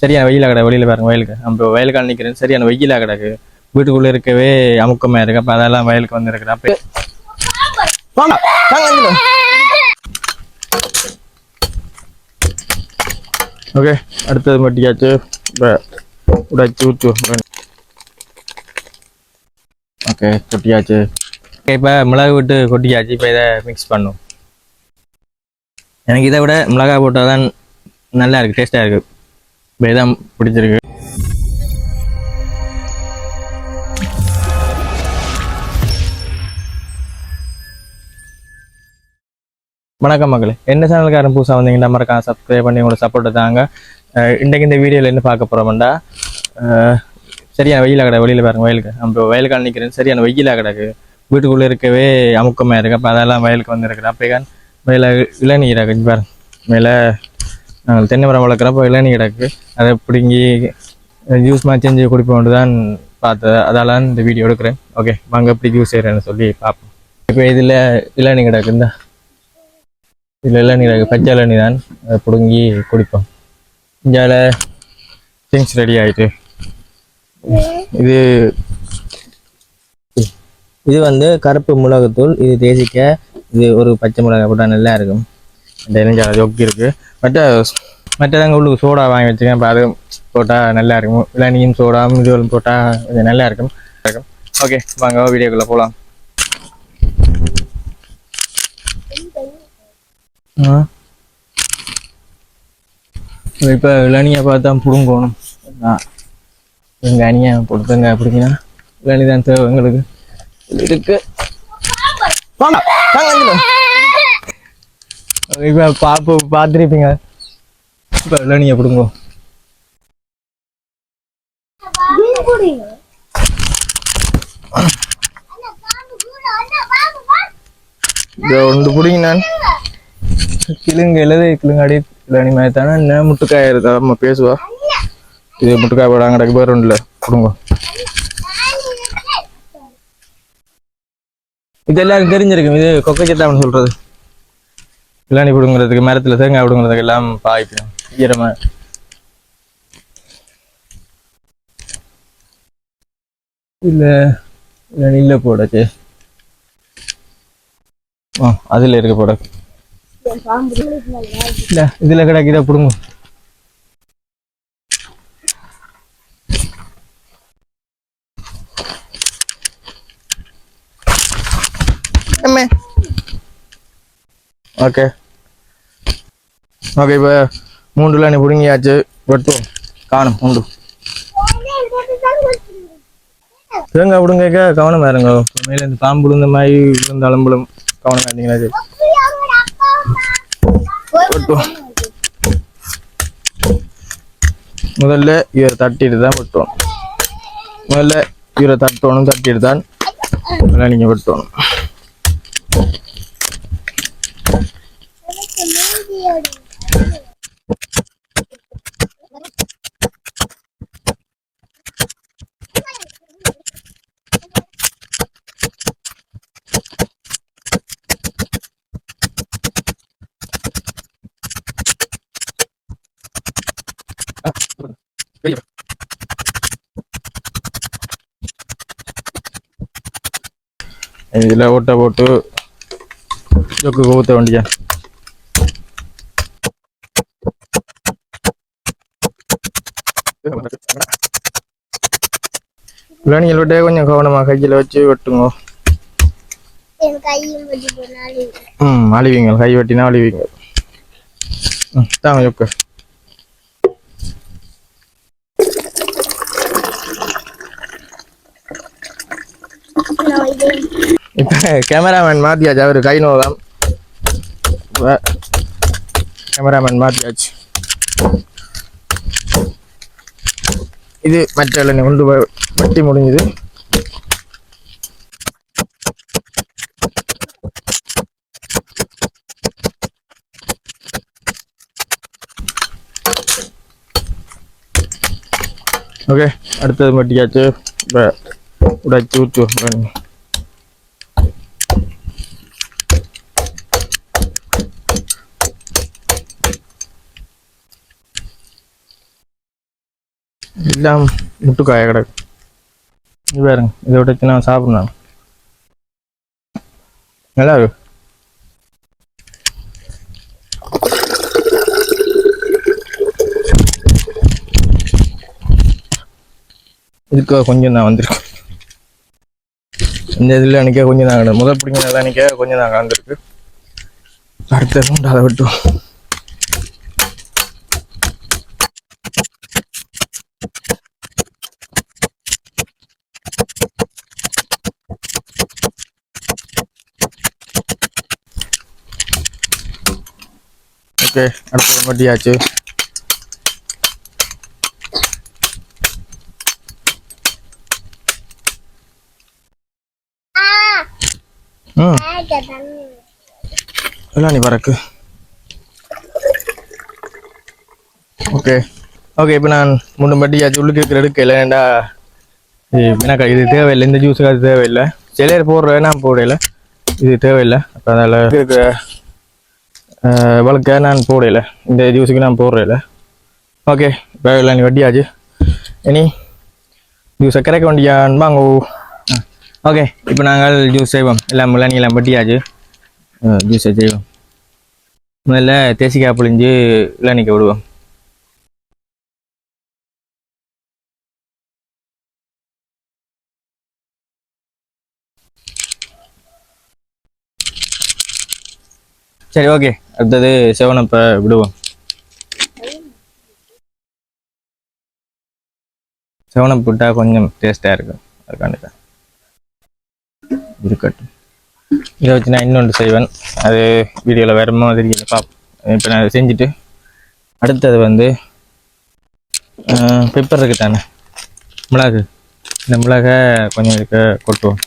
சரியான வெயிலா கிடக்கு வெளியில் பாருங்க வயலுக்கு. நம்ம வயலுக்கான நிக்கிறேன். சரியான வெயிலா கிடக்கு. வீட்டுக்குள்ளே இருக்கவே அமுக்கமாக இருக்கு. அப்போ அதெல்லாம் வயலுக்கு வந்து இருக்கிறேன் ஓகே அடுத்தது மட்டியாச்சு. இப்போ உடைச்சு ஊற்று ஓகே கொட்டியாச்சு. ஓகே இப்போ மிளகு விட்டு கொட்டியாச்சு. இப்போ இதை மிக்ஸ் பண்ணும். எனக்கு இதை விட மிளகாய் போட்டால் தான் நல்லா இருக்கு டேஸ்ட்டாக இருக்கு. வேதம் பிடிச்சிருக்கு. வணக்கம் மக்களே. என்ன சேனலுக்காரன் புதுசாக வந்தீங்கன்னா மறக்காம சப்ஸ்கிரைப் பண்ணி உங்களோட சப்போர்ட் தாங்க. இன்றைக்கு இந்த வீடியோவில் என்ன பார்க்க போகிறோம்டா சரியான வெயிலாக கிடக்கு. வெளியில் பாருங்க வயலுக்கு நம்ம வயலுக்கான நிற்கிறேன் சரியான வெயிலா கிடக்கு. வீட்டுக்குள்ளே இருக்கவே அமுக்கமாக இருக்குது அப்போ அதெல்லாம் வயலுக்கு வந்துருக்குறேன் இருக்கிறேன் அப்போ மேலே இளநீர் கிடக்கு பாருங்க. மேலே நாங்கள் தென்னை மரம் வளர்க்குறப்போ இளநீ கிடக்கு. அதை பிடுங்கி ஜூஸ் மாதிரி செஞ்சு குடிப்போம்னு தான் பார்த்தது. அதால் இந்த வீடியோ எடுக்கிறேன். ஓகே வாங்க எப்படி ஜூஸ் செய்கிறேன்னு சொல்லி பார்ப்போம். இப்போ இதில் இளநீ கிடக்கு. இந்த. இதில் இளநீ கிடக்கு. பச்சை இளநீ தான். அதை பிடுங்கி குடிப்போம். இந்தியாவில் திங்ஸ் ரெடி ஆயிட்டு. இது இது வந்து கருப்பு மிளகுத்தூள். இது தேசிக்க இது ஒரு பச்சை மிளகாய் போட்டால் நல்லா இருக்கும். இளைஞர் ஜொக்கி இருக்கு. மற்ற மற்றதாங்க உள்ளுக்கு சோடா வாங்கி வச்சுக்கேன் இப்போ அது போட்டால் நல்லா இருக்கும். இளநியும் சோடா இதுவும் போட்டால் கொஞ்சம் நல்லா இருக்கும். இருக்கும் ஓகே வாங்க வீடியோக்குள்ளே போகலாம் இப்போ இளநியை பார்த்தா பிடுங்கணும். எங்கள் அணியை கொடுத்துங்க அப்படிங்கன்னா இளநி தான் தேவை எங்களுக்கு. இருக்கு. வாங்க வாங்க. இப்போ பார்ப்பு பார்த்துருப்பீங்க. இப்போ இளநியை பிடுங்கோ. ஒன்று பிடிங்க நான். கிளுங்க எழுது கிளுங்க அடி. இளநி மாதிரி தானே என்ன முட்டுக்காய் இருக்கா? நம்ம பேசுவா. இது முட்டுக்காய் போடாங்க கிடக்கு பேர் ஒன்றும் இல்லை பிடுங்கோ. இது எல்லாருக்கும் தெரிஞ்சிருக்கும். இது கொக்கச்சத்தாம்னு சொல்றது. இளநி பிடுங்கிறதுக்கு மரத்துல தேங்காய் பிடுங்கிறதுக்கு எல்லாம் பாய்க்கும் ஈரமா. இல்ல இல்ல போடச்சு ஆ அதுல இருக்க போட இல்ல இதுல கிடக்கு இதை பிடுங்க. ஓகே. ஓகே இப்போ மூன்றுல நீ பிடுங்கியாச்சு. வெட்டுவோம். காணும் உண்டு இருங்க விடுங்க கவனம் இருங்க. மேல இந்த பாம்பு விழுந்த மாதிரி விழுந்த அலம்புலும் கவனம் இருந்தீங்களா சரி. வெட்டுவோம். முதல்ல இவரை தட்டிட்டு தான் வெட்டுவோம். முதல்ல இவரை தட்டணும் தட்டிட்டு தான் இதெல்லாம் நீங்கள் வெட்டணும். இதில் ஓட்டை போட்டு ஜொக்கு ஊற்ற வேண்டிய? இளநியல் விட்டே கொஞ்சம் கவனமாக கையில் வச்சு வெட்டுங்க. ம் அழிவீங்க. கை வெட்டினா அழிவீங்க. ம் தாங்க ஜொக்கு. இப்போ கேமராமேன் மாற்றியாச்சு அவர் கை நோதான் கேமராமேன் மாற்றியாச்சு இது மற்ற இளநீ கொண்டு போய் வெட்டி முடிஞ்சுது. ஓகே அடுத்தது மட்டியாச்சு இப்போ உடைச்சு ஊற்று எல்லாம் முட்டுக்காய கிடக்கு. இது பாருங்க இதை விட்டு நான் சாப்பிடணும் நல்லா இருக்கு. இதுக்கு கொஞ்சம் தான் வந்திருக்கு இந்த இதில் நிற்க கொஞ்சம் தான் கிடக்கு. முதல் பிடிங்க நல்லா கொஞ்சம் தான் கலந்துருக்கு. அடுத்த அதை விட்டு ஓகே அடுத்த மட்டியாச்சு நீ பறக்கு. ஓகே. ஓகே இப்போ நான் மூணு மட்டியாச்சு உள்ளுக்கு இருக்கிற எடுக்கல ஏன்டா? எனக்கு இது தேவையில்லை. இந்த ஜூஸுக்கு அது தேவையில்லை. சிலையர் போடுறேன் நான் போடல. இது தேவையில்லை. அப்போ அதில் இருக்கிற வளர்க்க நான் போடல இந்த ஜூஸுக்கு நான் போடுறதில்ல ஓகே வேலை நீ வட்டியாச்சு இனி ஜூஸை கரைக்க வேண்டியான் வாங்க ஓகே இப்போ நாங்கள் ஜூஸ் செய்வோம் எல்லாம் எல்லாம் எல்லாம் வட்டியாச்சு ஜூஸை செய்வோம் முதல்ல தேசிக்காய் புழிஞ்சு இளநிக்க விடுவோம் சரி ஓகே அடுத்தது செவனப்ப விடுவோம். செவனப் விட்டால் கொஞ்சம் டேஸ்ட்டாக இருக்கும். அதுக்காண்டி தான் இருக்கட்டும். இதை வச்சு நான் இன்னொன்று செய்வேன். அது வீடியோவில் வேறு மாதிரி இல்லை. பார்ப்போம் இப்போ நான் அதை செஞ்சுட்டு அடுத்தது வந்து பெப்பர் இருக்கு தானே மிளகு. இந்த மிளகை கொஞ்சம் இருக்க கொட்டுவோம்.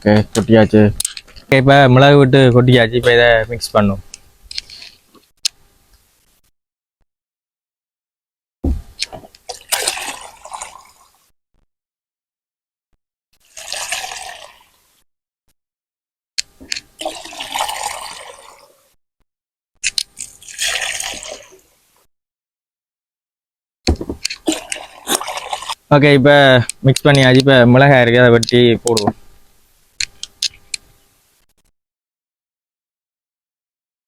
ஓகே கொட்டியாச்சு. இப்போ மிளகு விட்டு கொட்டியாச்சு இப்போ இதை மிக்ஸ் பண்ணும். ஓகே இப்போ மிக்ஸ் பண்ணியாச்சு இப்போ மிளகாய் இருக்குது அதை வெட்டி போடுவோம்.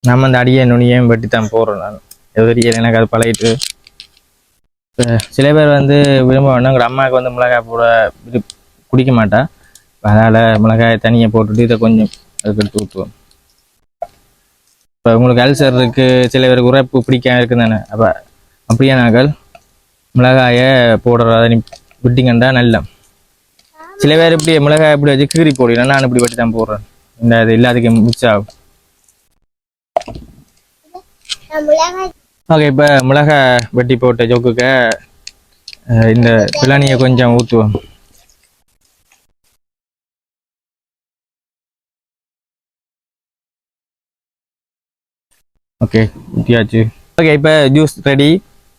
நம்ம அந்த அடியை நுனியையும் வெட்டி தான் போடுறோம் நான் எதிரியில் எனக்கு அது பழகிட்டு. சில பேர் வந்து விரும்ப வேண்டாம் எங்கள் அம்மாவுக்கு வந்து மிளகாய் போட குடிக்க மாட்டா? அதனால் மிளகாயை தனியாக போட்டுட்டு இதை கொஞ்சம் அதுக்கு எடுத்து ஊற்றுவோம் இப்போ உங்களுக்கு அல்சர் இருக்கு சில பேருக்கு உரைப்பு பிடிக்காம இருக்கு தானே. அப்போ அப்படியே நாங்கள்? மிளகாயை போடுறத நீ விட்டிங்கண்டா நல்ல சில பேர் இப்படி மிளகாய் இப்படி வச்சு கீறி போடுறேன் நான் இப்படி வெட்டி தான் போடுறேன். இந்த இது எல்லாத்துக்கும் மிக்ஸ் ஆகும். ஓகே இப்போ மிளகாய் வெட்டி போட்ட ஜோக்குக்க இந்த பிளானியை கொஞ்சம் ஊற்றுவோம் ஓகே ஊற்றியாச்சு ஓகே இப்போ ஜூஸ் ரெடி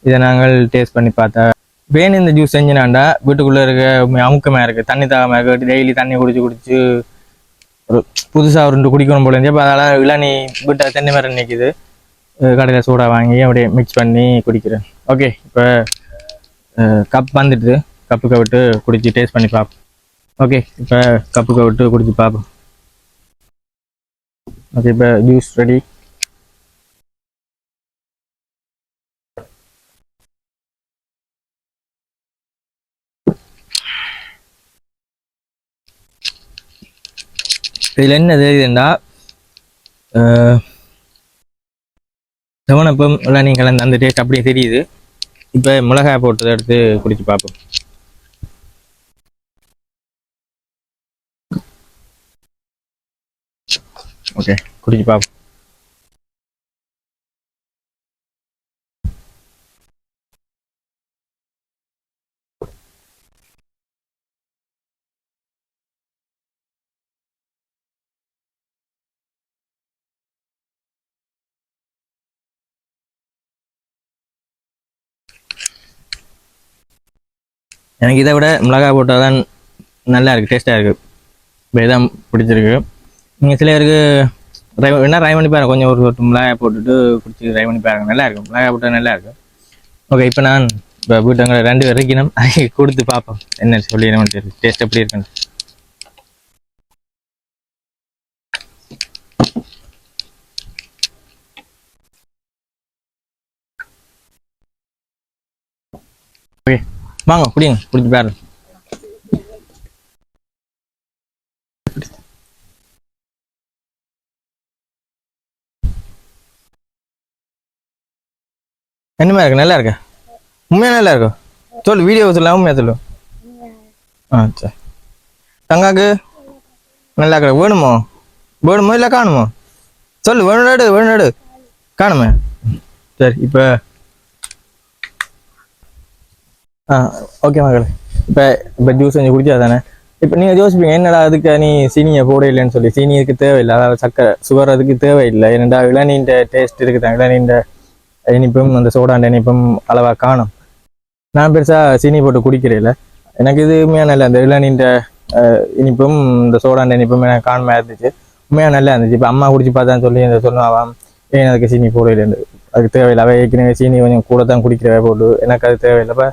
இதை நாங்கள் டேஸ்ட் பண்ணி பார்த்தா வேணும் இந்த ஜூஸ் செஞ்சினாண்டா வீட்டுக்குள்ளே இருக்க அமுக்கமாக இருக்குது தண்ணி தாகமாக இருக்குது டெய்லி தண்ணி குடிச்சு குடிச்சு ஒரு புதுசாக ஒரு ரெண்டு குடிக்கணும் போல இருந்துச்சு. இப்போ அதனால் இளநீ வீட்டை தென்னை மரம் நிற்கிது கடையில் சூடாக வாங்கி அப்படியே மிக்ஸ் பண்ணி குடிக்கிறேன். ஓகே இப்போ கப் வந்துடுது. கப்புக்கு விட்டு குடிச்சு டேஸ்ட் பண்ணி பார்ப்போம் ஓகே இப்போ கப்புக்கு விட்டு குடிச்சு பார்ப்போம் ஓகே இப்போ ஜூஸ் ரெடி இதில் என்ன? தெரியுதுன்னா செவனப்பம் எல்லாம் நீங்கள் கலந்து அந்த டேஸ்ட் அப்படியே தெரியுது. இப்போ மிளகாய் போட்டதை எடுத்து குடிச்சு பார்ப்போம். ஓகே குடிச்சு பார்ப்போம். எனக்கு இதை விட மிளகாய் போட்டால் தான் நல்லா இருக்குது டேஸ்ட்டாக இருக்குது இப்போ இதான் பிடிச்சிருக்கு. நீங்கள் சில பேருக்கு ட்ரை என்ன ட்ரை பண்ணி பாருங்க. கொஞ்சம் ஒரு மிளகாய் போட்டுட்டு பிடிச்சி ட்ரை பண்ணி பாருங்க. நல்லா இருக்கும் மிளகாய் போட்டால் நல்லா இருக்கும் ஓகே இப்போ நான் இப்போ வீட்டங்க ரெண்டு பேரும் இருக்கணும் அதை கொடுத்து பார்ப்போம். என்ன சொல்லிடணும் தெரியும் டேஸ்ட் எப்படி இருக்குன்னு. ஓகே வாங்க குடிங்க குடிச்சு பேர் என்னமா இருக்கு? நல்லா இருக்கா? உண்மையா நல்லா இருக்கு? சொல்லு வீடியோ சொல்லலாம் உண்மையா சொல்லு ஆ சரி. தங்காக்கு நல்லா இருக்கா? வேணுமோ? வேணுமோ இல்லை காணுமோ? சொல்லு வேணும் வேணுடாடு காணுமே. சரி இப்போ ஆ ஓகே மகளே. இப்போ இப்போ ஜூஸ் கொஞ்சம் குடிச்சா தானே? இப்போ நீங்கள் யோசிப்பீங்க என்னடா அதுக்கு நீ சீனியை போட இல்லைன்னு சொல்லி சீனி இதுக்கு தேவையில்லை அதாவது சக்கரை சுகர் அதுக்கு தேவையில்லை ஏன்னா இளநீண்ட டேஸ்ட் இருக்குதான் இளநீண்ட இனிப்பும் அந்த சோடாண்ட இனிப்பும் அளவாக காணும். நான் பெருசாக சீனி போட்டு குடிக்கிறேன் எனக்கு இது உண்மையாக நல்லா அந்த இளநீண்ட அஹ், இனிப்பும் இந்த சோடாண்ட இனிப்பும் எனக்கு காணுமா இருந்துச்சு. உண்மையாக நல்லா இருந்துச்சு. இப்போ அம்மா குடிச்சு பார்த்தான்னு சொல்லி இந்த சொன்னாவாம் ஏன் அதுக்கு சீனி போட இல்லைன்னு. அதுக்கு தேவையில்லை. அவ ஏற்கனவே சீனி கொஞ்சம் கூட தான் குடிக்கிறவ போட்டு எனக்கு அது தேவையில்லை. இப்போ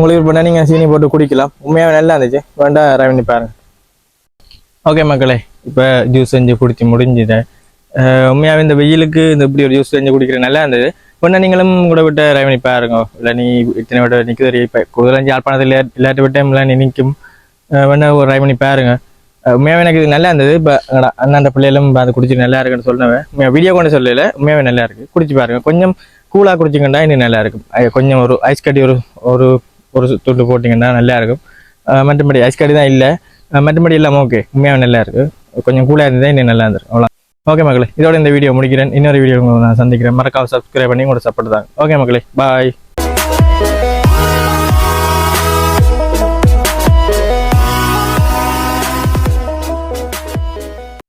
உங்களுக்கு இப்போ நீங்கள் சீனி போட்டு குடிக்கலாம். உண்மையாக நல்லா இருந்துச்சு. வேண்டாம் ட்ரை பாருங்க. ஓகே மக்களே இப்போ ஜூஸ் செஞ்சு குடிச்சு முடிஞ்சுது. உண்மையாகவே இந்த வெயிலுக்கு இந்த இப்படி ஒரு ஜூஸ் செஞ்சு குடிக்கிற நல்லா இருந்தது. பொண்ணு நீங்களும் கூட விட்டு ட்ரை பாருங்க. இல்லை நீ இத்தனை விட நிற்கிறது இப்போ கூடுதலாக யாழ்ப்பாணத்தில் இல்லா இல்லாட்டி விட்ட இல்லை நீ நிற்கும். வேணா ஒரு ட்ரை பாருங்க. உண்மையாகவே எனக்கு இது நல்லா இருந்தது. இப்போ அண்ணாண்ட பிள்ளைகளும் அதை குடிச்சு நல்லா இருக்குன்னு சொன்னவன். உண்மையாக வீடியோ கொண்டு சொல்லல. உண்மையாகவே நல்லா இருக்குது குடிச்சு பாருங்க. கொஞ்சம் கூலாக குடிச்சிங்கன்னா இன்னும் நல்லா இருக்கும். கொஞ்சம் ஒரு ஐஸ் கட்டி ஒரு ஒரு ஒரு துண்டு போட்டிங்கன்னா நல்லா இருக்கும் மற்றபடி ஐஸ் கடி தான் இல்லை. மற்றபடி இல்லாமல் ஓகே உண்மையாக நல்லா இருக்கு கொஞ்சம் கூலாக இருந்தால் இன்னும் நல்லா இருந்திருக்கும் அவ்வளோ ஓகே மக்களே இதோட இந்த வீடியோ முடிக்கிறேன். இன்னொரு வீடியோ நான் சந்திக்கிறேன். மறக்காம சப்ஸ்கிரைப் பண்ணி உங்களோட சப்போர்ட் தாங்க ஓகே மக்களே பாய்